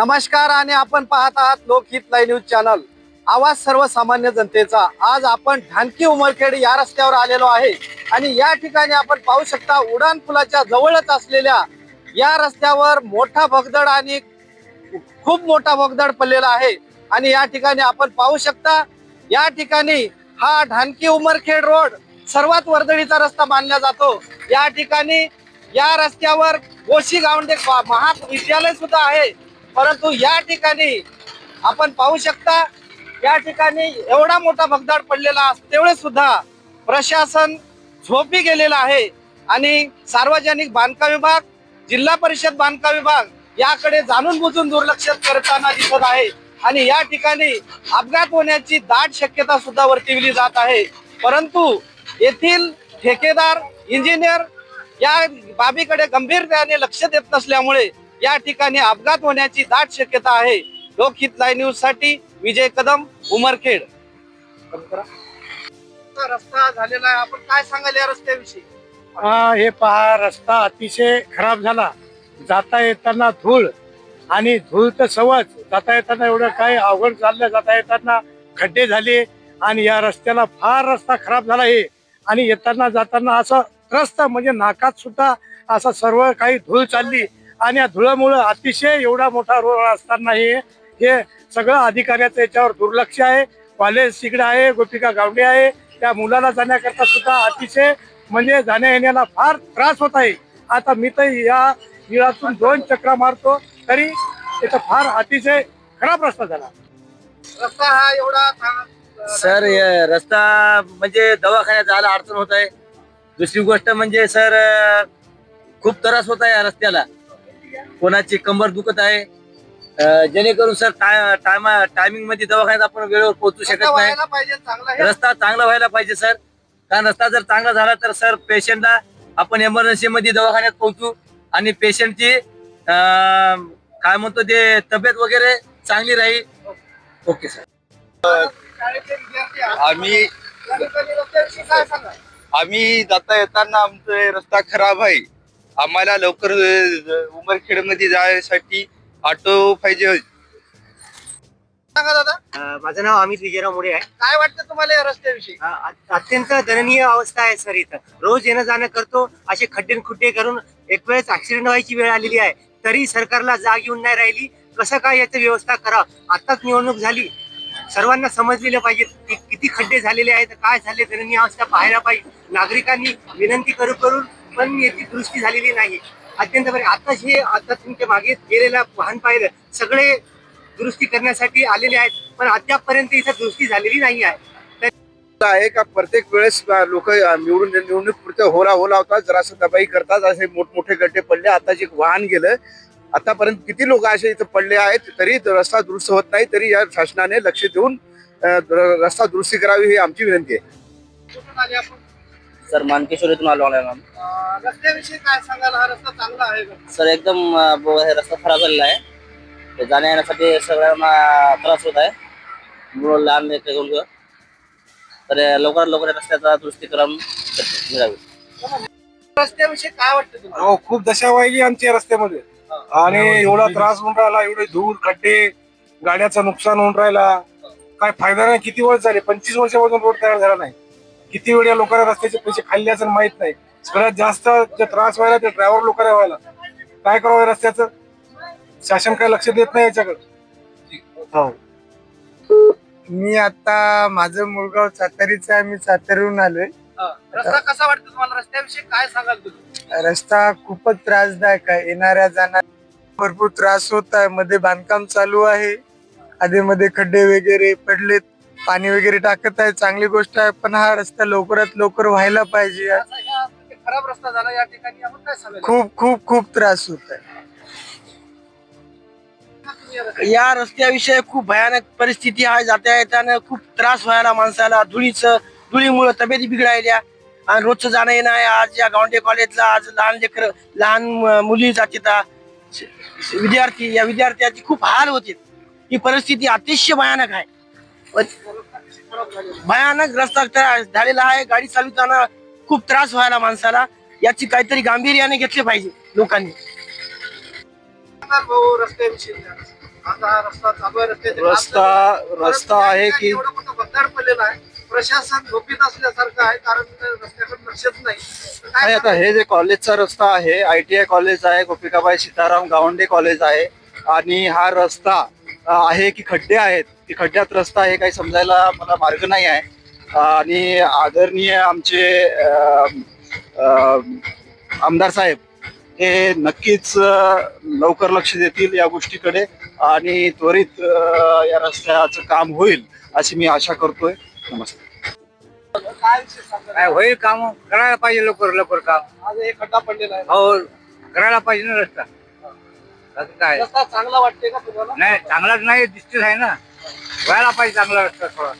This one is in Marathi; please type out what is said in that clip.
नमस्कार आणि आपण पाहत आहात लोकहित लाईव्ह न्यूज चॅनल. आवाज सर्वसामान्य जनतेचा. आज आपण ढानकी उमरखेड या रस्त्यावर आलेलो आहे. आणि या ठिकाणी आपण पाहू शकता उडान पुलाच्या जवळच असलेल्या या रस्त्यावर मोठा भगदड आणि खूप मोठा भगदड पडलेला आहे. आणि या ठिकाणी आपण पाहू शकता या ठिकाणी हा ढानकी उमरखेड रोड सर्वात वर्दळीचा रस्ता मानला जातो. या ठिकाणी या रस्त्यावर गोशी गावंडे महाविद्यालय सुद्धा आहे. परंतु या ठिकाणी आपण पाहू शकता या ठिकाणी एवढा मोठा भगदाड पडलेला असतेवेळी सुद्धा प्रशासन झोपी गेलेला आहे. आणि सार्वजनिक बांधकाम विभाग जिल्हा परिषद बांधकाम विभाग याकडे जाणून बुजून दुर्लक्ष करताना दिसत आहे. आणि या ठिकाणी अपघात होण्याची दाट शक्यता सुद्धा वर्तविली जात आहे. परंतु येथील ठेकेदार इंजिनियर या बाबीकडे गंभीरतेने लक्ष देत नसल्यामुळे या ठिकाणी अपघात होण्याची दाट शक्यता आहे. लोकहित लाईव्ह न्यूजसाठी विजय कदम उमरखेड. रस्ता झालेला आहे. आपण काय सांगाल या रस्त्याविषयी? हा पहा रस्ता अतिशय खराब झाला. जाता येताना धूळ आणि धूळ तर सवच. जाता येताना एवढं काय अवघड चाललं जाता येताना खड्डे झाले आणि या रस्त्याला फार रस्ता खराब झाला आहे. आणि येताना जाताना असं रस्ता म्हणजे नाकात सुद्धा असं सर्व काही धूळ चालली. आणि या धुळामुळं अतिशय एवढा मोठा रोड असताना हे हे सगळं अधिकाऱ्याचं याच्यावर दुर्लक्ष आहे. कॉलेज तिकडे आहे गोपिका गावडे आहे. त्या मुलाला जाण्याकरता सुद्धा अतिशय म्हणजे जाण्या येण्याला फार त्रास होत आहे. आता मी तर या विळातून दोन चक्रा मारतो तरी इथं फार अतिशय खराब रस्ता झाला. रस्ता हा एवढा था- सर हे रस्ता म्हणजे दवाखान्यात जायला अडचण होत आहे. दुसरी गोष्ट म्हणजे सर खूप त्रास होत आहे या रस्त्याला. कोणाची कंबर दुखत आहे? अं, जेणेकरून सर टाइम टायमिंगमध्ये दवाखान्यात आपण वेळेवर पोहोचू शकत नाही. व्हायला पाहिजे चांगला हे रस्ता चांगला व्हायला पाहिजे सर. कारण रस्ता जर चांगला झाला तर सर पेशंटला आपण एमर्जन्सी मध्ये दवाखान्यात पोहोचू आणि पेशंटची काय म्हणतो ते तब्येत वगैरे चांगली राहील. Okay sir. शाळेचे विद्यार्थी आहात. आम्ही या ठिकाणी रस्त्याविषयी काय सांगाल? आम्ही जाता येताना आमचा रस्ता खराब आहे. आम्हाला लवकर उमरखेडमध्ये जायसाठी ऑटो पाहिजे सांगा दादा. अ, माझं नाव अमित विजयराव मोरे आहे. काय वाटतं तुम्हाला या रस्त्याविषयी? अ, अ- अत्यंत दयनीय अवस्था आहे सर इथं. रोज येणं जाणं करतो असे खड्डे न खुड्डे करून एक वेळेस ऍक्सिडेंट व्हायची वेळ आलेली आहे. तरी सरकारला जाग येऊन नाही राहिली. कसं काय याची व्यवस्था करावं? आताच निवडणूक झाली. सर्वांना समजलेलं पाहिजे की किती खड्डे झालेले आहेत काय झाले दयनीय अवस्था पाहायला पाहिजे. नागरिकांनी विनंती करू करून पण याची दृष्टी झालेली नाही अत्यंत बरे आताच हे आता तुमच्या मागे गेलेला वाहन पाहिलं सगळे दुरुस्ती करण्यासाठी आलेले आहेत पण अद्यापपर्यंत इथं दुरुस्ती झालेली नाही आहे आहे का प्रत्येक वेळेस लोक निवडून निवडणूक पुरते होला होला होतात जरासं दबाई करतात असे मोठमोठे गड्डे पडले आता जे एक वाहन गेलं आतापर्यंत किती लोक असे इथं पडले आहेत तरी रस्ता दुरुस्त होत नाही तरी या शासनाने लक्ष देऊन रस्ता दुरुस्ती करावी ही आमची विनंती आहे. आले सर मानकेश्वरीतून आलो आहे मॅम अं, रस्त्याविषयी काय सांगाल? हा रस्ता चांगला आहे का? सर एकदम अं, ब- हे रस्ता खराब झालेला आहे. ते जाण्या येण्यासाठी सगळ्यांना त्रास होत आहे. मुलं लहान लेकरं घेऊन घेऊन. तर लवकरात लवकर या रस्त्याचा दुरुस्ती करून मिळावी रस्त्याविषयी काय वाटतं तुम्हाला? हो खूप दशा वाहिली आमच्या रस्त्यामध्ये. आणि एवढा त्रास होऊन राहिला एवढे धूळ खड्डे गाड्याचं नुकसान होऊन राहिला. काय फायदा नाही किती वर्ष झाले? पंचवीस वर्षापासून रोड तयार झाला नाही. किती वेळ या लोकांना रस्त्याचे पैसे खाल्ले असं माहीत नाही. सगळ्यात जास्त जे त्रास व्हायला ते ड्रायव्हर लोकांना व्हायला. काय करावं रस्त्याचं? शासन काय लक्ष देत नाही याच्याकडे? हो. मी आता माझं मुलगाव सातारीचं आहे मी सातारीहून आलोय. हा. रस्ता कसा वाटतो तुम्हाला? रस्त्याविषयी काय सांगाल तुम्ही? रस्ता खूपच त्रासदायक आहे. येणाऱ्या जाणार भरपूर त्रास होत आहे. मध्ये बांधकाम चालू आहे. आधी मध्ये खड्डे वगैरे पडलेत. पाणी वगैरे टाकत आहे चांगली गोष्ट आहे पण हा रस्ता लवकरात लवकर व्हायला पाहिजे. म्हणजे खराब रस्ता झाला या ठिकाणी आपण काय सांगाल खूप खूप खूप त्रास होत आहे. या रस्त्याविषयी? खूप भयानक परिस्थिती आहे जाता येताना खूप त्रास व्हायला माणसाला. धुळीचं धुळीमुळे तब्येती बिघडायल्या. आणि रोजचं जाणं येणं आहे आज या गावंडे कॉलेजला आज लहान लेकर लहान मुली जातात विद्यार्थी या विद्यार्थ्याची खूप हाल होते. ही परिस्थिती अतिशय भयानक आहे. भयानक रस्ता त्या- झालेला आहे. गाडी चालवताना खूप त्रास व्हायला माणसाला. याची काहीतरी गांभीर्याने घेतले पाहिजे लोकांनी. रस्ता रस्ता आहे. की एवढं मोठं बंधार पडलेलं आहे. प्रशासन झोपीत असल्यासारखं आहे कारण रस्त्याकडे लक्षच नाही आता हे जे कॉलेजचा रस्ता आहे आय टी आय कॉलेज आहे गोपिकाबाई सीताराम गावंडे कॉलेज आहे. आणि हा रस्ता आहे की खड्डे आहेत की खड्ड्यात रस्ता आहे काही समजायला मला मार्ग नाही आहे. आणि आदरणीय आमचे आमदार साहेब हे नक्कीच लवकर लक्ष देतील या गोष्टीकडे आणि त्वरित या रस्त्याचं काम होईल अशी मी आशा करतोय. नमस्कार. काय होईल काम? करायला पाहिजे लवकर लवकर काम. आज एक खड्डा पडलेला आहे. हो करायला पाहिजे ना रस्ता. असं काय? रस्ता चांगला वाटते का तुम्हाला? नाही चांगलाच नाही दिसतेच आहे ना. व्हायला पाहिजे चांगला रस्ता थोडा.